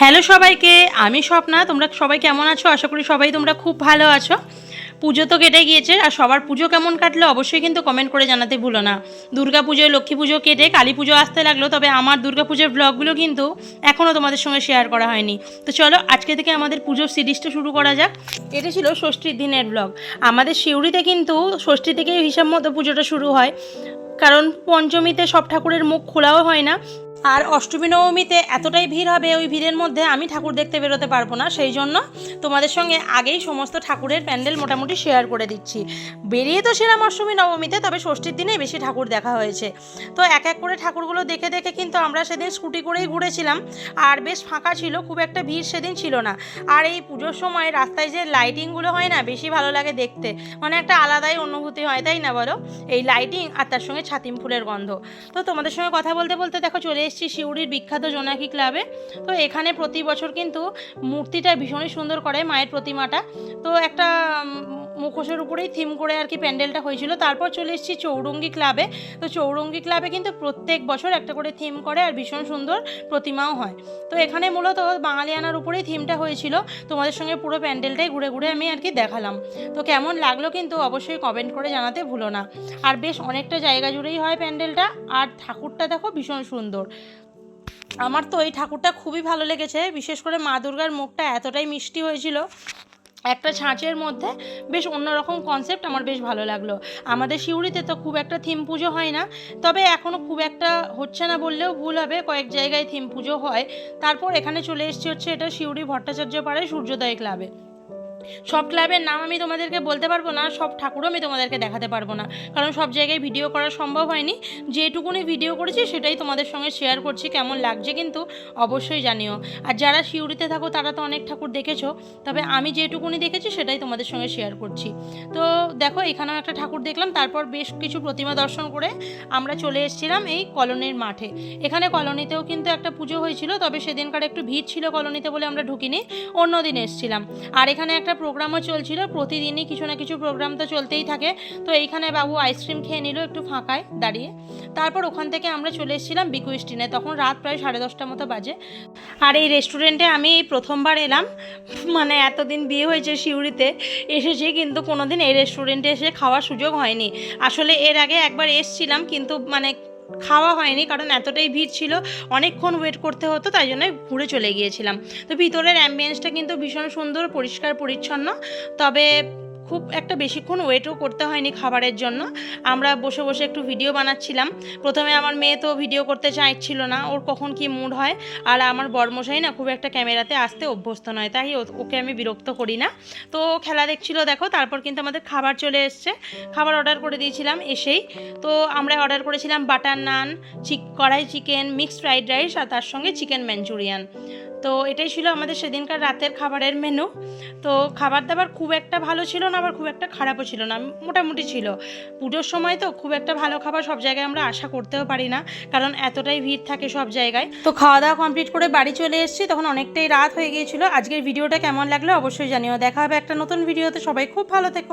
Hello সবাইকে, আমি স্বপ্না, তোমরা সবাই কেমন আছো? আশা করি সবাই তোমরা খুব ভালো আছো। পুজো তো কেটে গিয়েছে, আর সবার পুজো কেমন কাটলো অবশ্যই কিন্তু কমেন্ট করে জানাতে ভুলো না। দুর্গা পুজো, লক্ষ্মী পুজো কেটে কালী পুজো আসতে লাগল, তবে আমার দুর্গা পুজোর ব্লগগুলো কিন্তু এখনও তোমাদের সঙ্গে শেয়ার করা হয়নি। তো চলো, আজকে থেকে আমাদের পুজোর সিরিজটা শুরু করা যাক। এটা ছিল ষষ্ঠীর দিনের ব্লগ আমাদের শিউরিতে কিন্তু ষষ্ঠী থেকেই হিসাব মতো পুজোটা শুরু হয়। কারণ পঞ্চমীতে সব ঠাকুরের মুখ খোলাও হয় না। আর অষ্টমী নবমীতে এতটাই ভিড় হবে ওই ভিড়ের মধ্যে আমি ঠাকুর দেখতে বেরোতে পারব না, সেই জন্য তোমাদের সঙ্গে আগেই সমস্ত ঠাকুরের প্যান্ডেল মোটামুটি শেয়ার করে দিচ্ছি। বেরিয়ে তো সেরাম অষ্টমী নবমীতে, তবে ষষ্ঠীর দিনে বেশি ঠাকুর দেখা হয়েছে। তো এক এক করে ঠাকুরগুলো দেখে দেখে কিন্তু আমরা সেদিন স্কুটি করেই ঘুরেছিলাম, আর বেশ ফাঁকা ছিল, খুব একটা ভিড় সেদিন ছিল না। আর এই পুজোর সময় রাস্তায় যে লাইটিংগুলো হয় না, বেশি ভালো লাগে দেখতে মানে একটা আলাদাই অনুভূতি হয়, তাই না বলো? এই লাইটিং আর তার সঙ্গে ছাতিম ফুলের গন্ধ। তো তোমাদের সঙ্গে কথা বলতে বলতে দেখো চলে শিউরির বিখ্যাত জোনাকি ক্লাবে। তো এখানে প্রতি বছর কিন্তু মূর্তিটা ভীষণই সুন্দর করে মায়ের প্রতিমাটা। তো একটা মুখোশের উপরেই থিম করে আর কি প্যান্ডেলটা হয়েছিল। তারপর চলে এসেছি চৌরঙ্গি ক্লাবে। তো চৌরঙ্গি ক্লাবে কিন্তু প্রত্যেক বছর একটা করে থিম করে আর ভীষণ সুন্দর প্রতিমাও হয়। এখানে মূলত বাঙালি আনার উপরেই থিমটা হয়েছিল। তোমাদের সঙ্গে পুরো প্যান্ডেলটাই ঘুরে ঘুরে আমি আর কি দেখালাম। তো কেমন লাগল কিন্তু অবশ্যই কমেন্ট করে জানাতে ভুলো না। আর বেশ অনেকটা জায়গা জুড়েই হয় প্যান্ডেলটা। আর ঠাকুরটা দেখো ভীষণ সুন্দর। আমার তো এই ঠাকুরটা খুবই ভালো লেগেছে। বিশেষ করে মা দুর্গার মুখটা এতটাই মিষ্টি হয়েছিল। একটা ছাঁচের মধ্যে বেশ অন্যরকম কনসেপ্ট আমার বেশ ভালো লাগল। আমাদের শিউরিতে তো খুব একটা থিম পুজো হয় না, তবে এখনও খুব একটা হচ্ছে না বললেও ভুল হবে, কয়েক জায়গায় থিম পুজো হয়। তারপর এখানে চলে এসছে হচ্ছে এটা শিউরি ভট্টাচার্য পাড়ায় সূর্যোদয় ক্লাবে সব ক্লাবের নাম আমি তোমাদেরকে বলতে পারব না, সব ঠাকুরও আমি তোমাদেরকে দেখাতে পারব না। কারণ সব জায়গায় ভিডিও করা সম্ভব হয়নি। যেটুকুনি ভিডিও করেছি সেটাই তোমাদের সঙ্গে শেয়ার করছি, কেমন লাগছে কিন্তু অবশ্যই জানিও। আর যারা শিউরিতে থাকো, তারা তো অনেক ঠাকুর দেখেছ, তবে আমি যেটুকুনি দেখেছি সেটাই তোমাদের সঙ্গে শেয়ার করছি। তো দেখো, এখানেও একটা ঠাকুর দেখলাম, তারপর বেশ কিছু প্রতিমা দর্শন করে আমরা চলে এসেছিলাম এই কলোনির মাঠে। এখানে কলোনিতেও কিন্তু একটা পুজো হয়েছিল, তবে সেদিনকার একটু ভিড় ছিল কলোনিতে বলে আমরা ঢুকিনি অন্য দিন এসেছিলাম। আর এখানে একটা প্রোগ্রামও চলছিল, প্রতিদিনই কিছু না কিছু প্রোগ্রাম তো চলতেই থাকে। তো এইখানে বাবু আইসক্রিম খেয়ে নিল একটু ফাঁকায় দাঁড়িয়ে। তারপর ওখান থেকে আমরা চলে এসেছিলাম বিকু বিকুইস্টিনে তখন রাত প্রায় সাড়ে দশটা মতো বাজে। আর এই রেস্টুরেন্টে আমি প্রথমবার এলাম মানে এতদিন বিয়ে হয়েছে শিউরিতে এসেছি কিন্তু কোনোদিন এই রেস্টুরেন্টে এসে খাওয়ার সুযোগ হয়নি। আসলে এর আগে একবার এসছিলাম, কিন্তু মানে খাওয়া হয়নি, কারণ এতটাই ভিড় ছিল, অনেকক্ষণ ওয়েট করতে হতো, তাই জন্য ঘুরে চলে গিয়েছিলাম। তো ভিতরের অ্যাম্বিয়েন্সটা কিন্তু ভীষণ সুন্দর, পরিষ্কার, পরিচ্ছন্ন, তবে খুব একটা বেশিক্ষণ ওয়েটও করতে হয়নি খাবারের জন্য। আমরা বসে বসে একটু ভিডিও বানাচ্ছিলাম। প্রথমে আমার মেয়ে তো ভিডিও করতে চাইছিল না, ওর কখন কি মুড হয়? আর আমার বর্মশাই না খুব একটা ক্যামেরাতে আসতে অভ্যস্ত নয়, তাই ওকে আমি বিরক্ত করি না। তো খেলা দেখছিল, দেখো, তারপর কিন্তু আমাদের খাবার চলে এসছে। খাবার অর্ডার করে দিয়েছিলাম এসেই। তো আমরা অর্ডার করেছিলাম butter naan chick kadai chicken mixed fried rice আর তার সঙ্গে চিকেন ম্যাঞ্চুরিয়ান তো এটাই ছিল আমাদের সেদিনকার রাতের খাবারের মেনু তো খাবার দাবার খুব একটা ভালো ছিল না, আবার খুব একটা খারাপও ছিল না, মোটামুটি ছিল। পুজোর সময় তো খুব একটা ভালো খাবার সব জায়গায় আমরা আশা করতেও পারি না, কারণ এতটাই ভিড় থাকে সব জায়গায়। তো খাওয়া দাওয়া কমপ্লিট করে বাড়ি চলে এসেছি, তখন অনেকটাই রাত হয়ে গিয়েছিল। আজকের ভিডিওটা কেমন লাগল অবশ্যই জানিও। দেখা হবে একটা নতুন ভিডিওতে। সবাই খুব ভালো থেকো।